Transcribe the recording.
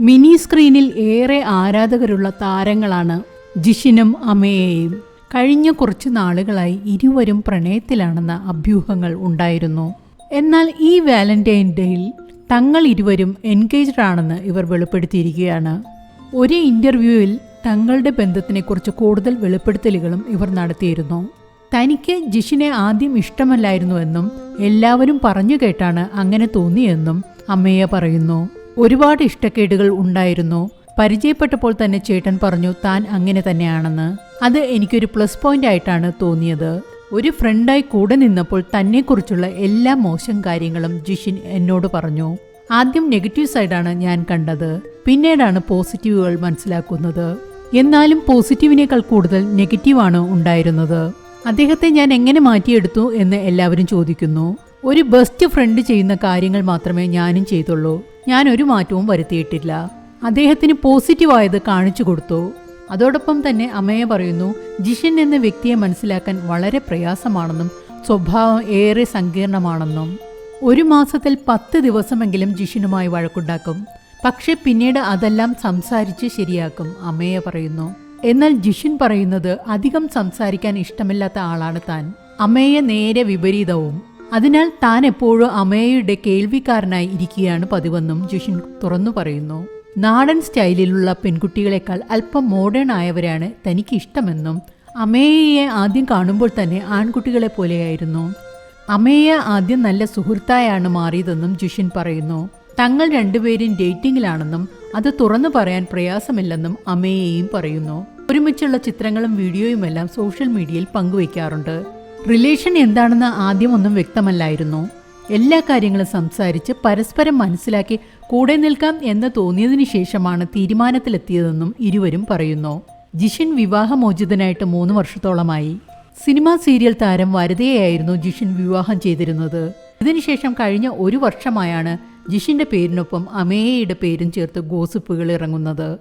Mini സ്ക്രീനിൽ ഏറെ ആരാധകരുള്ള താരങ്ങളാണ് ജിഷിനും അമേയയും. കഴിഞ്ഞ കുറച്ച് നാളുകളായി ഇരുവരും പ്രണയത്തിലാണെന്ന അഭ്യൂഹങ്ങൾ ഉണ്ടായിരുന്നു. എന്നാൽ ഈ വാലന്റൈൻ ഡേയിൽ തങ്ങൾ ഇരുവരും എൻഗേജ്ഡ് ആണെന്ന് ഇവർ വെളിപ്പെടുത്തിയിരിക്കുകയാണ്. ഒരു ഇന്റർവ്യൂവിൽ തങ്ങളുടെ ബന്ധത്തിനെക്കുറിച്ച് കൂടുതൽ വെളിപ്പെടുത്തലുകളും ഇവർ നടത്തിയിരുന്നു. തനിക്ക് ജിഷിനെ ആദ്യം ഇഷ്ടമല്ലായിരുന്നുവെന്നും എല്ലാവരും പറഞ്ഞു കേട്ടാണ് അങ്ങനെ തോന്നിയെന്നും അമ്മയെ പറയുന്നു. ഒരുപാട് ഇഷ്ടക്കേടുകൾ ഉണ്ടായിരുന്നു. പരിചയപ്പെട്ടപ്പോൾ തന്നെ ചേട്ടൻ പറഞ്ഞു താൻ അങ്ങനെ തന്നെയാണെന്ന്. അത് എനിക്കൊരു പ്ലസ് പോയിന്റ് ആയിട്ടാണ് തോന്നിയത്. ഒരു ഫ്രണ്ടായി കൂടെ നിന്നപ്പോൾ തന്നെക്കുറിച്ചുള്ള എല്ലാ മോശം കാര്യങ്ങളും ജിഷിൻ എന്നോട് പറഞ്ഞു. ആദ്യം നെഗറ്റീവ് സൈഡാണ് ഞാൻ കണ്ടത്. പിന്നീടാണ് പോസിറ്റീവുകൾ മനസ്സിലാക്കുന്നത്. എന്നാലും പോസിറ്റീവിനേക്കാൾ കൂടുതൽ നെഗറ്റീവാണ് ഉണ്ടായിരുന്നത്. അദ്ദേഹത്തെ ഞാൻ എങ്ങനെ മാറ്റിയെടുത്തു എന്ന് എല്ലാവരും ചോദിക്കുന്നു. ഒരു ബെസ്റ്റ് ഫ്രണ്ട് ചെയ്യുന്ന കാര്യങ്ങൾ മാത്രമേ ഞാനും ചെയ്തുള്ളൂ. ഞാൻ ഒരു മാറ്റവും വരുത്തിയിട്ടില്ല. അദ്ദേഹത്തിന് പോസിറ്റീവായത് കാണിച്ചു കൊടുത്തു. അതോടൊപ്പം തന്നെ അമ്മയെ പറയുന്നു ജിഷൻ എന്ന വ്യക്തിയെ മനസ്സിലാക്കാൻ വളരെ പ്രയാസമാണെന്നും സ്വഭാവം ഏറെ സങ്കീർണമാണെന്നും. ഒരു മാസത്തിൽ പത്ത് ദിവസമെങ്കിലും ജിഷിനുമായി വഴക്കുണ്ടാക്കും. പക്ഷെ പിന്നീട് അതെല്ലാം സംസാരിച്ച് ശരിയാക്കും അമ്മയെ പറയുന്നു. എന്നാൽ ജിഷിൻ പറയുന്നത് അധികം സംസാരിക്കാൻ ഇഷ്ടമില്ലാത്ത ആളാണ് താൻ. അമ്മയെ നേരെ വിപരീതവും അതിനാൽ താൻ എപ്പോഴും അമ്മയുടെ കേൾവിക്കാരനായി ഇരിക്കുകയാണ് പതിവെന്നും ജുഷിൻ തുറന്നു പറയുന്നു. നാടൻ സ്റ്റൈലിലുള്ള പെൺകുട്ടികളെക്കാൾ അല്പം മോഡേൺ ആയവരാണ് തനിക്ക് ഇഷ്ടമെന്നും അമേയയെ ആദ്യം കാണുമ്പോൾ തന്നെ ആൺകുട്ടികളെ പോലെയായിരുന്നു. അമേയ ആദ്യം നല്ല സുഹൃത്തായാണ് മാറിയതെന്നും ജുഷിൻ പറയുന്നു. തങ്ങൾ രണ്ടുപേരും ഡേറ്റിംഗിലാണെന്നും അത് തുറന്നു പറയാൻ പ്രയാസമില്ലെന്നും അമ്മയെയും പറയുന്നു. ഒരുമിച്ചുള്ള ചിത്രങ്ങളും വീഡിയോയുമെല്ലാം സോഷ്യൽ മീഡിയയിൽ പങ്കുവയ്ക്കാറുണ്ട്. റിലേഷൻ എന്താണെന്ന് ആദ്യമൊന്നും വ്യക്തമല്ലായിരുന്നു. എല്ലാ കാര്യങ്ങളും സംസാരിച്ച് പരസ്പരം മനസ്സിലാക്കി കൂടെ നിൽക്കാം എന്ന് തോന്നിയതിനു ശേഷമാണ് തീരുമാനത്തിലെത്തിയതെന്നും ഇരുവരും പറയുന്നു. ജിഷിൻ വിവാഹമോചിതനായിട്ട് മൂന്ന് വർഷത്തോളമായി. സിനിമാ സീരിയൽ താരം വരതയായിരുന്നു ജിഷിൻ വിവാഹം ചെയ്തിരുന്നത്. ഇതിനുശേഷം കഴിഞ്ഞ ഒരു വർഷമായാണ് ജിഷിന്റെ പേരിനൊപ്പം അമേയയുടെ പേരും ചേർത്ത് ഗോസിപ്പുകൾ ഇറങ്ങുന്നത്